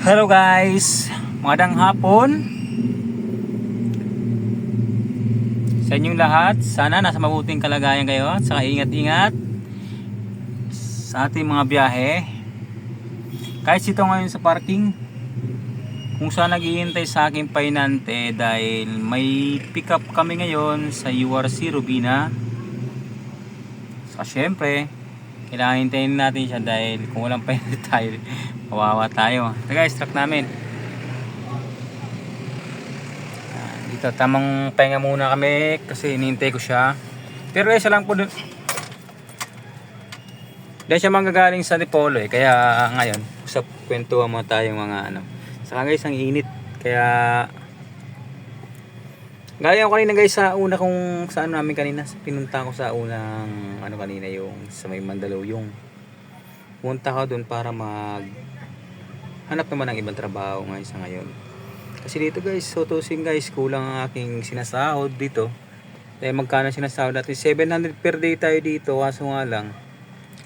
Hello guys, magandang hapon sa inyong lahat. Sana nasa mabuting kalagayan kayo at saka ingat-ingat sa ating mga biyahe. Kahit sito ngayon sa parking, kung saan naghihintay sa aking painante dahil may pick up kami ngayon sa URC Rubina. So syempre, kailangan hintayin natin siya dahil kung walang painante tayo, Kawawa tayo. Ito guys, truck namin. Dito, tamang pahinga muna kami kasi hinihintay ko siya. Pero guys, lang po dun. Dahil siya manggagaling sa Dipolo eh. Kaya ngayon, sa kwentuhan mo tayong mga ano. Saka guys, ang init. Kaya Gaya ko kanina guys sa una kung saan namin kanina pinunta ko sa unang ano kanina yung sa may Mandaluyong. Punta ko doon para mag hanap naman ng ibang trabaho ngayon sa ngayon. Kasi dito guys, so tusin guys, kulang ang aking sinasahod dito. Dahil magkano sinasahod natin? 700 per day tayo dito, kaso nga lang.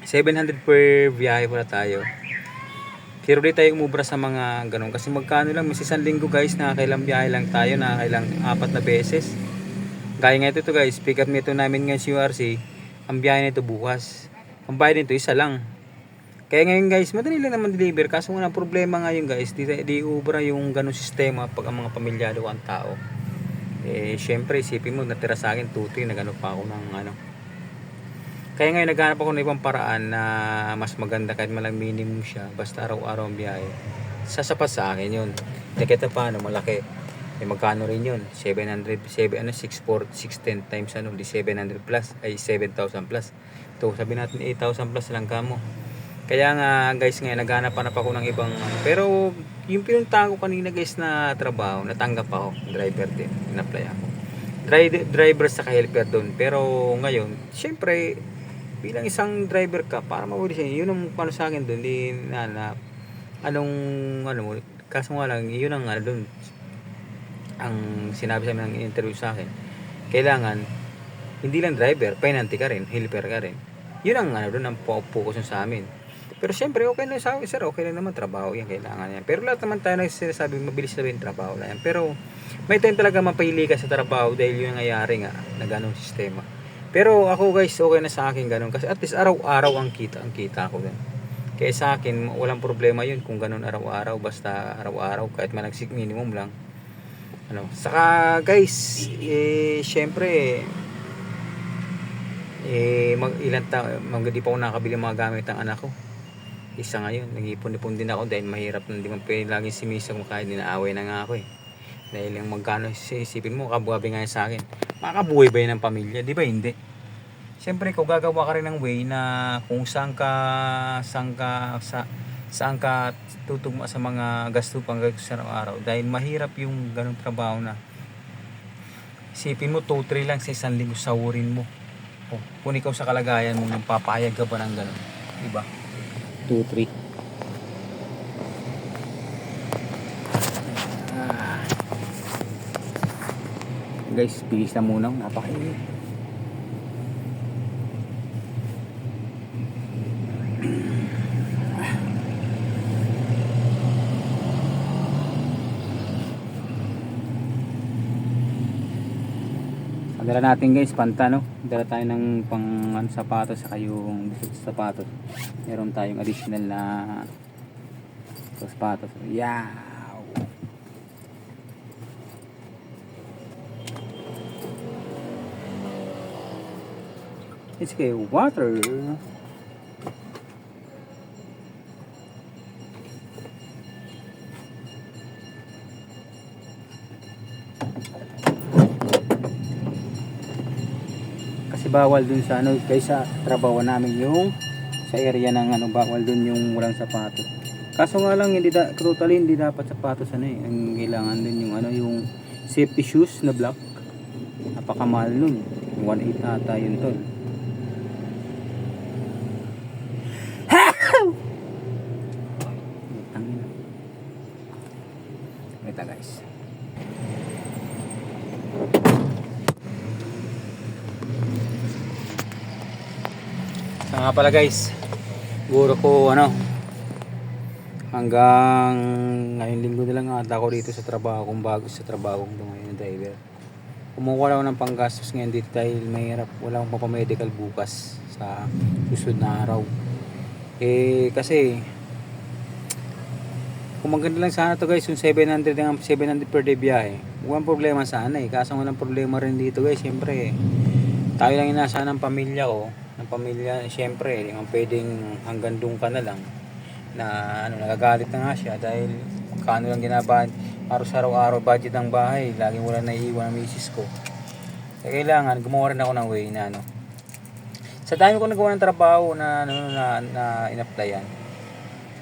700 per biyahe pala tayo. Pero di tayo umubra sa mga ganun. Kasi magkano lang, mas isang linggo guys, nakakailang biyahe lang tayo, nakakailang apat na beses. Gaya nga ito, ito guys, pick up nito namin ngayon si URC. Ang biyahe nito bukas. Ang bayad nito isa lang. Kaya ngayon guys, madali lang naman deliver. Kaso nga problema ngayon guys, di, di ubra yung ganong sistema pag ang mga pamilyado ang tao. Eh, syempre, isipin mo, natira sa akin, tuti, nagano pa ako ng ano. Kaya ngayon, naghanap ako ng ibang paraan na mas maganda kahit malang minimum siya, basta araw-araw ang biyahe. Sasapat sa akin yun. Kaya kita paano, malaki. Eh, magkano rin yun? 700, 7, ano, 6, 610 times ano, di 700 plus, ay 7,000 plus. To, sabi natin 8,000 plus lang kamo. Kaya nga guys ngayon naghanap pa ako ng ibang ano. Pero yung pinunta ko kanina guys na trabaho, natanggap ako. Driver din. In-apply ako. Dri- driver sa helper doon. Pero ngayon, syempre, bilang isang driver ka, para mawali siya, yun ang ano sa akin doon, di na, na anong, ano mo, kaso nga lang, yun ang ano doon, ang sinabi sa amin ng interview sa akin, kailangan, hindi lang driver, penalty ka rin, helper ka rin. Yun ang ano doon, ang focus sa amin. Pero syempre, okay na sa akin, sir, okay lang naman trabaho yan, kailangan yan. Pero lahat naman tayo nagsasabi, mabilis na rin trabaho na yan. Pero may time talaga mapahili ka sa trabaho dahil yun ang nangyayari nga, na ganong sistema. Pero ako guys, okay na sa akin ganun. Kasi at least araw-araw ang kita, ang kita ko din. Kaya sa akin, walang problema yun kung ganun araw-araw, basta araw-araw, kahit malagsik minimum lang. Ano, saka guys, eh, syempre, eh, mag, ilan ta, mag, di pa ako nakabili mga gamit ng anak ko. Isa ngayon, nag-ipon-ipon din ako dahil mahirap na hindi man pwede lagi si Misa kung kahit dinaaway na nga ako eh. Dahil yung magkano, isipin mo, kabuhabi nga sa akin. Makabuhay ba yan ng pamilya? Di ba hindi? Siyempre, kung gagawa ka rin ng way na kung saan ka, saan ka, sa, saan ka tutugma sa mga gasto pang sa araw-araw. Dahil mahirap yung ganong trabaho na isipin mo, 2-3 lang sa isang linggo sahurin mo. O, kung ikaw sa kalagayan mo, nang papayag ka ba ng gano'n? Diba? 2-3. Guys, bigis na muna. Napakainit. Dala natin guys, pantano. Dala tayo ng pang ano, sapatos saka yung sapatos. Meron tayong additional na sapatos. Yeah. It's okay, water. kasi bawal dun sa ano kaysa trabaho namin yung sa area ng ano bawal dun yung walang sapatos. Kaso nga lang hindi da, totally hindi dapat sapatos ano eh. Ang kailangan dun yung ano yung safety shoes na black. Napakamahal nun. 1.8 ata yun tol Tangina. Wait lang guys. So nga pala guys, siguro ko ano, hanggang ngayong linggo na lang ata ako dito sa trabaho kung bago sa trabaho kong ngayon ng driver. Kumukuha lang ako ng panggastos ngayon dito dahil mahirap wala akong papamedical bukas sa susunod na araw. Eh kasi kung maganda lang sana to guys yung 700 ang 700 per day biyahe walang problema sana eh. Kaso walang problema rin dito guys syempre tayo lang inasa ng pamilya ko ng pamilya syempre hindi man pwedeng hanggang doon ka na lang na ano nagagalit na nga siya dahil kano lang ginabahan para sa araw-araw budget ng bahay laging wala naiiwan ang misis ko. Kaya kailangan gumawa rin ako ng way na ano. Sa dami ko nagawa ng trabaho na ano na, na in-applyan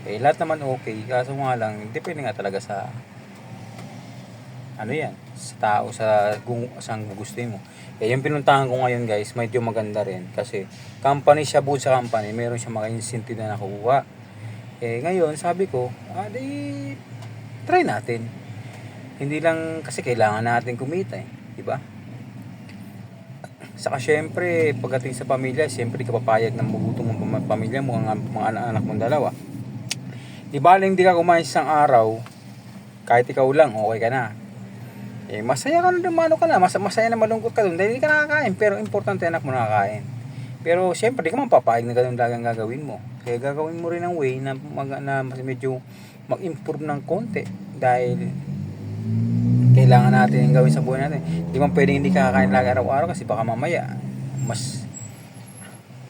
eh lahat naman okay kaso nga lang depende nga talaga sa ano yan? Sa tao sa kung saan gugustuhin mo. Eh yung pinuntahan ko ngayon guys medyo maganda rin kasi company siya buo sa company meron siya mga incentive na nakukuha. Eh ngayon sabi ko ah di try natin. Hindi lang kasi kailangan natin kumita eh di ba? Saka syempre, pagdating sa pamilya, syempre di ka papayag ng mabuto mong pam- pamilya mo, ang mga anak-anak mong dalawa. Di ba hindi ka kumain isang araw, kahit ikaw lang, okay ka na. Eh, masaya ka na naman, ano ka na, mas, masaya na malungkot ka dun, dahil hindi ka nakakain, pero importante anak mo nakakain. Pero syempre, di ka man papayag na ganun lang ang gagawin mo. Kaya gagawin mo rin ang way na, mag, na mas medyo mag-improve ng konti. Dahil kailangan natin gawin sa buhay natin. Di man pwedeng hindi kakain lagi araw-araw kasi baka mamaya mas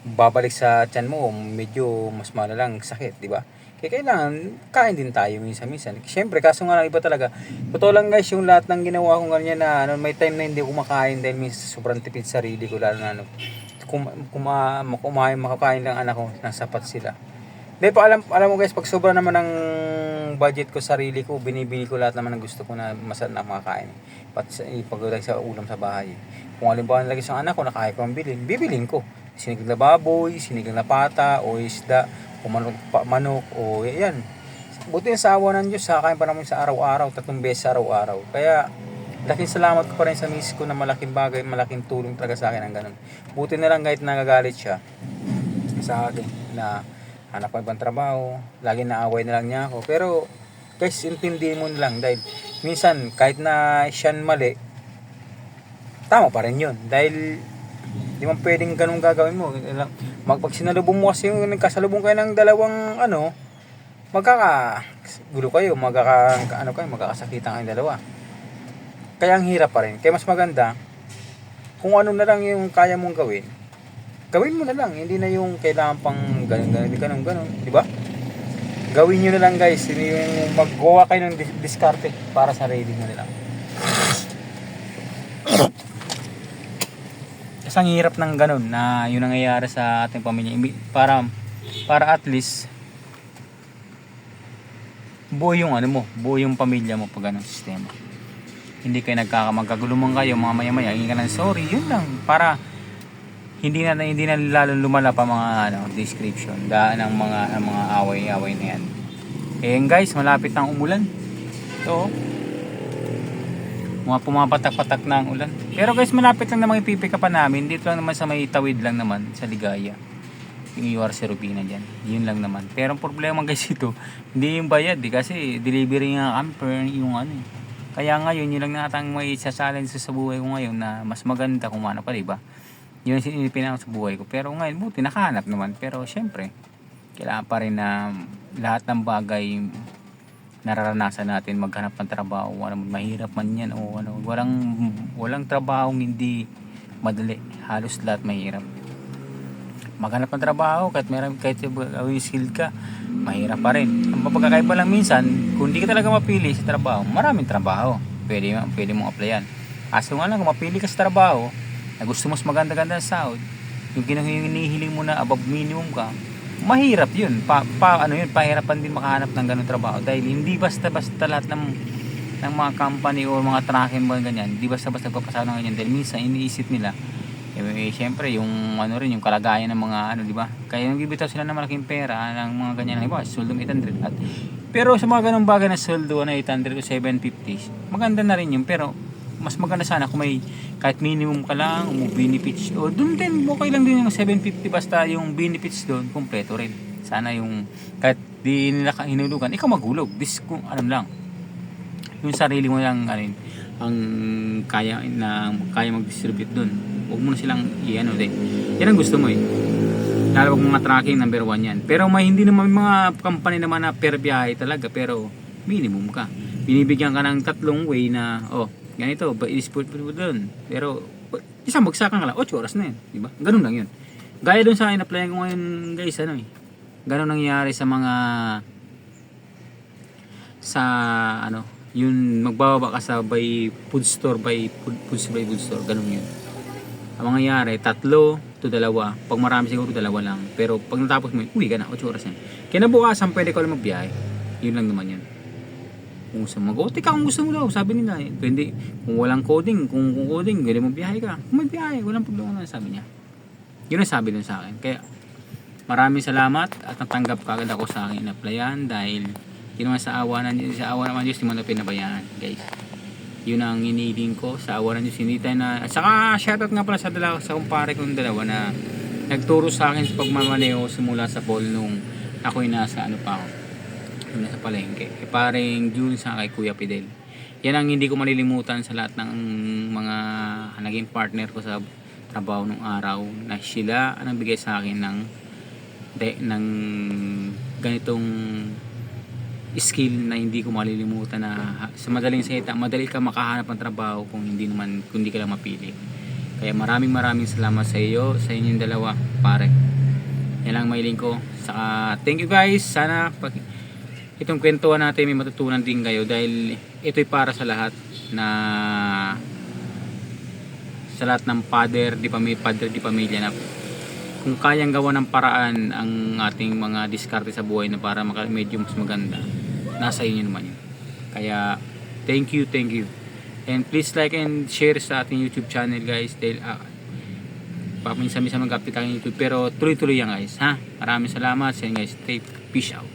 babalik sa tiyan mo medyo mas malalang sakit, di ba? Kaya kailangan kain din tayo minsan-minsan. Siyempre, kaso nga iba talaga. Totoo lang guys, yung lahat ng ginawa ko ganyan na ano, may time na hindi kumakain dahil minsan sobrang tipid sa sarili ko lalo na ano, kum, kuma, kumain, makakain lang anak ko, nang sapat sila. Hindi pa alam, alam mo guys, pag sobra naman ng budget ko sarili ko, binibili ko lahat naman ng gusto ko na masarap na makakain. Pati sa, ipagulay sa ulam sa bahay. Kung halimbawa nalagay sa anak ko, nakaya ko ang bilhin, bibilin ko. Sinigang na baboy, sinigang na pata, o isda, o manok, pa, manok, o yan. Buti sa awa ng Diyos, kakain pa naman sa araw-araw, tatlong beses sa araw-araw. Kaya, laking salamat ko pa rin sa misis ko na malaking bagay, malaking tulong talaga sa akin ang ganun. Buti na lang kahit nagagalit siya sa akin na hanap ko ibang trabaho, lagi naaway na lang niya ako. Pero guys, intindihin mo na lang dahil minsan kahit na siya mali, tama pa rin yun. Dahil di man pwedeng ganun gagawin mo. Magpag sinalubong mo kasi yung nagkasalubong kayo ng dalawang ano, magkaka gulo kayo, magkaka ano kayo, magkakasakitan kayong dalawa. Kaya ang hirap pa rin. Kaya mas maganda kung ano na lang yung kaya mong gawin, gawin mo na lang. Hindi na yung kailangan pang ganun, ganun, ganun, ganun. Di ba? Gawin nyo na lang guys. Hindi yung maggawa kayo ng dis- diskarte para sa reading mo na lang. Kasi ang hirap ng ganun na yun ang nangyayari sa ating pamilya. Para, para at least buo yung ano mo, buo yung pamilya mo pag ganun sistema. Hindi kayo nagkakamagkagulumang kayo, mga maya-maya, hingi ka ng sorry, yun lang. Para hindi na hindi na lalong lumala pa mga ano description daan ng mga ang mga away-away na yan. Eh guys, malapit na ang umulan. Ito. Mga pumapatak-patak na ang ulan. Pero guys, malapit lang naman ipipika pa namin. Dito lang naman sa may tawid lang naman sa Ligaya. Yung URC Rubina dyan. Yun lang naman. Pero ang problema guys ito, hindi yung bayad eh. Kasi delivery nga kami per yung ano eh. Kaya ngayon, yun lang natang may sasalin sa buhay ko ngayon na mas maganda kung ano pa, di ba? yun ang sinipin ako sa buhay ko. Pero ngayon, buti, nakahanap naman. Pero syempre, kailangan pa rin na lahat ng bagay nararanasan natin maghanap ng trabaho. Ano, mahirap man yan o ano. Walang, walang trabaho hindi madali. Halos lahat mahirap. Maghanap ng trabaho, kahit meron, kahit uh, skill ka, mahirap pa rin. Ang pagkakaiba lang minsan, kung di ka talaga mapili sa trabaho, maraming trabaho. Pwede, pwede mong applyan. Kaso nga lang, kung mapili ka sa trabaho, na gusto mo mas maganda-ganda sa sahod, yung hinihiling mo na above minimum ka, mahirap yun. Pa, pa, ano yun, pahirapan din makahanap ng ganung trabaho. Dahil hindi basta-basta lahat ng, ng mga company o mga tracking mga ganyan, hindi basta-basta nagpapasama ng ganyan. Dahil minsan iniisip nila, eh, eh syempre yung ano rin yung kalagayan ng mga ano di ba kaya yung bibitaw sila ng malaking pera ng mga ganyan halimbawa sweldo 800 at pero sa mga ganung bagay na sweldo na 800 o 750 maganda na rin yun pero mas maganda sana kung may kahit minimum ka lang o benefits o doon din okay lang din yung 750 basta yung benefits doon kumpleto rin Sana yung, kahit di nila ka- hinulugan, ikaw maghulog. This, kung alam lang. Yung sarili mo lang, ano ang kaya na kaya mag-distribute dun. Huwag mo na silang i-ano din. Yan ang gusto mo eh. Lalo mga tracking, number one yan. Pero may hindi naman mga company naman na per talaga. Pero minimum ka. Binibigyan ka ng tatlong way na, oh, ganito, ba i-sport mo dun. Pero, isang bagsakan ka lang, 8 oras na yun. Di? Ganun lang yun. Gaya dun sa akin, applyan ko ngayon guys, ano eh. Ganun nangyayari sa mga sa ano, yun magbababa ka sa by food store by food, food by food store, ganun yun. Ang mangyayari, tatlo to dalawa. Pag marami siguro dalawa lang. Pero pag natapos mo, uwi ka na, 8 oras na. Kinabukasan, pwede ka lang magbiyahe. Yun lang naman yun. Kung gusto mo, mag-OT ka kung gusto mo daw. Sabi nila, eh. Pwede, kung walang coding, kung, kung coding, pwede mo biyahe ka. Kung may biyahe, walang problema na, sabi niya. Yun ang sabi dun sa akin. Kaya, maraming salamat at natanggap ka agad ako sa akin applyan dahil yun naman sa awa ng sa awa naman Diyos, di mo na pinabayaan, guys. Yun ang iniiling ko sa awa ng Diyos. Hindi tayo na... At saka, shoutout nga pala sa, dalawa, sa kumpare kong dalawa na nagturo sa akin sa pagmamaneho simula sa fall nung ako'y nasa ano pa ako. Yung nasa palengke. Kay paring June sa kay Kuya Fidel. Yan ang hindi ko malilimutan sa lahat ng mga naging partner ko sa trabaho nung araw na sila ang nagbigay sa akin ng de, ng ganitong skill na hindi ko malilimutan na sa madaling salita, madali ka makahanap ng trabaho kung hindi naman kung hindi ka lang mapili. Kaya maraming maraming salamat sa iyo, sa inyong dalawa, pare. Yan lang mailing ko. Saka thank you guys. Sana pag itong kwentuhan natin may matutunan din kayo dahil ito'y para sa lahat na sa lahat ng father, di pamilya, padre, di pamilya na kung kayang gawa ng paraan ang ating mga diskarte sa buhay na para maka, medyo mas maganda, nasa inyo naman yun. Kaya, thank you, thank you. And please like and share sa ating YouTube channel guys dahil uh, paminsan-minsan mag-update ang YouTube pero tuloy-tuloy yan guys ha. Maraming salamat sa inyo guys. Stay peace out.